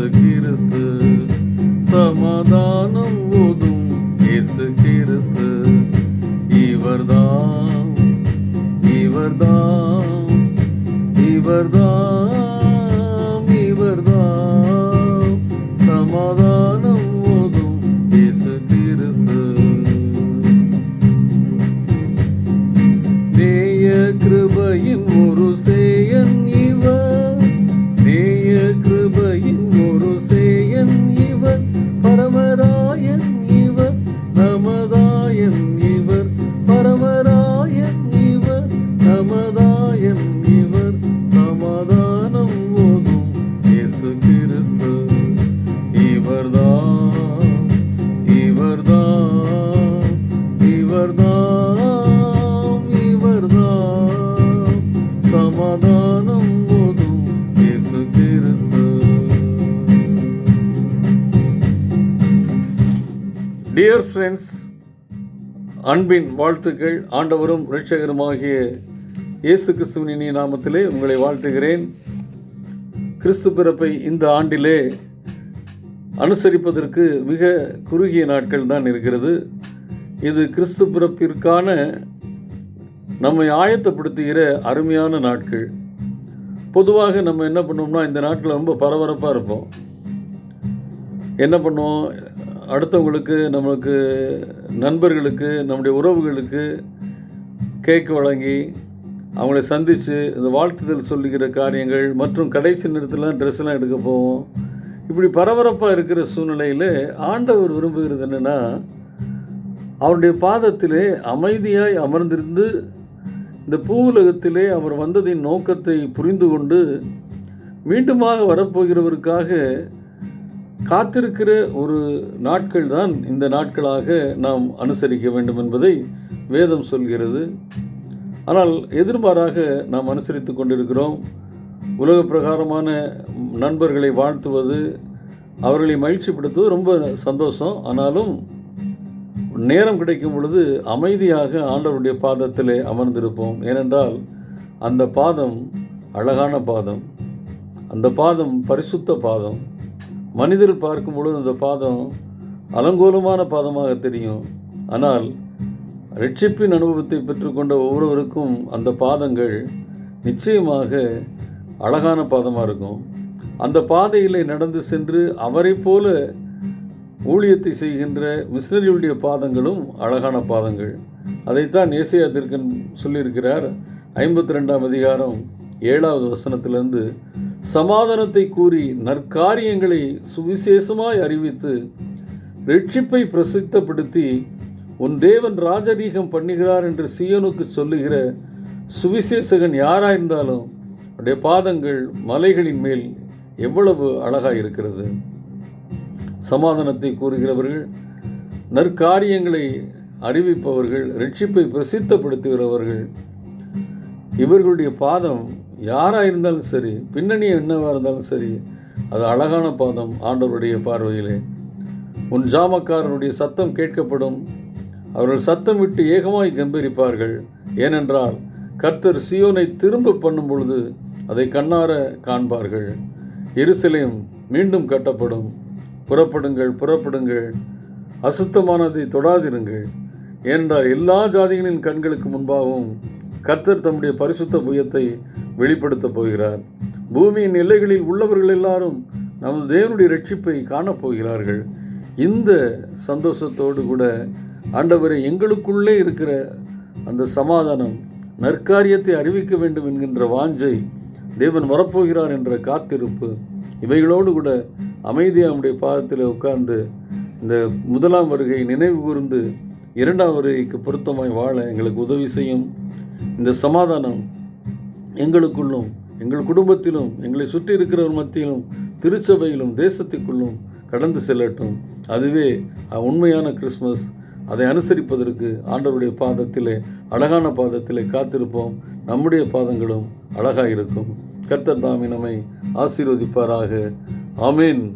இயேசு கிறிஸ்து. சமாதானம் ஓதும் இயேசு கிறிஸ்து. இவர்தான் இவர்தான் இவர்தான் இவர்தான். சமாதானம் ஓதும் இயேசு கிறிஸ்து. நேய கிருபையின் ஒரு செய் நமதாயன் இவர் பரமராயன் இவர் நமதாயன் இவர். சமாதானம் ஓதும் இயேசு கிறிஸ்து. இவர்தான் இவர்தான் இவர்தான் இவர்தான். சமாதானம் டியர் ஃப்ரெண்ட்ஸ் அன்பின் வாழ்த்துக்கள். ஆண்டவரும் ரட்சகருமாகிய இயேசு கிறிஸ்துவின் இனிய நாமத்திலே உங்களை வாழ்த்துகிறேன். கிறிஸ்து பிறப்பை இந்த ஆண்டிலே அனுசரிப்பதற்கு மிக குறுகிய நாட்கள் தான் இருக்கிறது. இது கிறிஸ்து பிறப்பிற்கான நம்மை ஆயத்தப்படுத்துகிற அருமையான நாட்கள். பொதுவாக நம்ம என்ன பண்ணோம்னா இந்த நாட்டில் ரொம்ப பரபரப்பாக இருப்போம். என்ன பண்ணுவோம்? அடுத்தவங்களுக்கு நம்மளுக்கு நண்பர்களுக்கு நம்முடைய உறவுகளுக்கு கேக் வழங்கி அவங்களை சந்தித்து இந்த வாழ்த்துதல் சொல்லுகிற காரியங்கள் மற்றும் கடைசி நேரத்தில் ட்ரெஸ்லாம் எடுக்க போவோம். இப்படி பரபரப்பாக இருக்கிற சூழ்நிலையில் ஆண்டவர் விரும்புகிறது என்னென்னா அவருடைய பாதத்திலே அமைதியாய் அமர்ந்திருந்து இந்த பூவுலகத்திலே அவர் வந்ததின் நோக்கத்தை புரிந்து கொண்டு மீண்டுமாக வரப்போகிறவருக்காக காத்திருக்கிற ஒரு நாட்கள் தான் இந்த நாட்களாக நாம் அனுசரிக்க வேண்டும் என்பதை வேதம் சொல்கிறது. ஆனால் எதிர்மாறாக நாம் அனுசரித்து கொண்டிருக்கிறோம். உலக பிரகாரமான நண்பர்களை வாழ்த்துவது அவர்களை மகிழ்ச்சிப்படுத்துவது ரொம்ப சந்தோஷம். ஆனாலும் நேரம் கிடைக்கும் பொழுது அமைதியாக ஆண்டவருடைய பாதத்திலே அமர்ந்திருப்போம். ஏனென்றால் அந்த பாதம் அழகான பாதம். அந்த பாதம் பரிசுத்த பாதம். மனிதர் பார்க்கும் பொழுது அந்த பாதம் அலங்கோலமான பாதமாக தெரியும். ஆனால் ரட்சிப்பின் அனுபவத்தை பெற்றுக்கொண்ட ஒவ்வொருவருக்கும் அந்த பாதங்கள் நிச்சயமாக அழகான பாதமாக இருக்கும். அந்த பாதையில் நடந்து சென்று அவரை போல ஊழியத்தை செய்கின்ற மிஷினரியுடைய பாதங்களும் அழகான பாதங்கள். அதைத்தான் ஏசியா திருக்கன் சொல்லியிருக்கிறார். ஐம்பத்தி ரெண்டாம் அதிகாரம் ஏழாவது வசனத்திலிருந்து சமாதானத்தை கூறி நற்காரியங்களை சுவிசேஷமாய் அறிவித்து ரட்சிப்பை பிரசித்தப்படுத்தி உன் தேவன் ராஜரீகம் பண்ணுகிறார் என்று சியோனுக்கு சொல்லுகிற சுவிசேஷகன் யாராயிருந்தாலும் அவருடைய பாதங்கள் மலைகளின் மேல் எவ்வளவு அழகாக இருக்கிறது. சமாதானத்தை கூறுகிறவர்கள் நற்காரியங்களை அறிவிப்பவர்கள் ரட்சிப்பை பிரசித்தப்படுத்துகிறவர்கள் இவர்களுடைய பாதம் யாராக இருந்தாலும் சரி பின்னணி என்னவாக இருந்தாலும் சரி அது அழகான பாதம் ஆண்டவருடைய பார்வையிலே. உன் ஜாமக்காரனுடைய சத்தம் கேட்கப்படும். அவர்கள் சத்தம் விட்டு ஏகமாய் கம்பீரிப்பார்கள். ஏனென்றால் கர்த்தர் சியோனை திரும்ப பண்ணும் பொழுது அதை கண்ணார காண்பார்கள். இருசிலையும் மீண்டும் கட்டப்படும். புறப்படுங்கள் புறப்படுங்கள். அசுத்தமானதை தொடாதிருங்கள். ஏனென்றால் எல்லா ஜாதிகளின் கண்களுக்கு முன்பாகவும் கர்த்தர் தம்முடைய பரிசுத்த புயத்தை வெளிப்படுத்தப் போகிறார். பூமியின் எல்லைகளில் உள்ளவர்கள் எல்லாரும் நமது தேவனுடைய ரட்சிப்பை காணப்போகிறார்கள் இந்த சந்தோஷத்தோடு கூட ஆண்டவரை எங்களுக்குள்ளே இருக்கிற அந்த சமாதானம் நற்காரியத்தை அறிவிக்க வேண்டும் என்கின்ற வாஞ்சை தேவன் வரப்போகிறார் என்ற காத்திருப்பு இவைகளோடு கூட அமைதியாக நம்முடைய பாதத்தில் உட்கார்ந்து இந்த முதலாம் வருகை நினைவு கூர்ந்து இரண்டாம் வருகைக்கு பொருத்தமாய் வாழ எங்களுக்கு உதவி செய்யும். இந்த சமாதானம் எங்களுக்குள்ளும் எங்கள் குடும்பத்திலும் எங்களை சுற்றி இருக்கிறவர் மத்தியிலும் திருச்சபையிலும் தேசத்துக்குள்ளும் கடந்து செல்லட்டும். அதுவே உண்மையான கிறிஸ்மஸ் அதை அனுசரிப்பதற்கு ஆண்டவருடைய பாதத்திலே அழகான பாதத்திலே காத்திருப்போம். நம்முடைய பாதங்களும் அழகாக இருக்கும் கர்த்தர் தாமி நம்மை ஆசீர்வதிப்பாராக. ஆமீன்.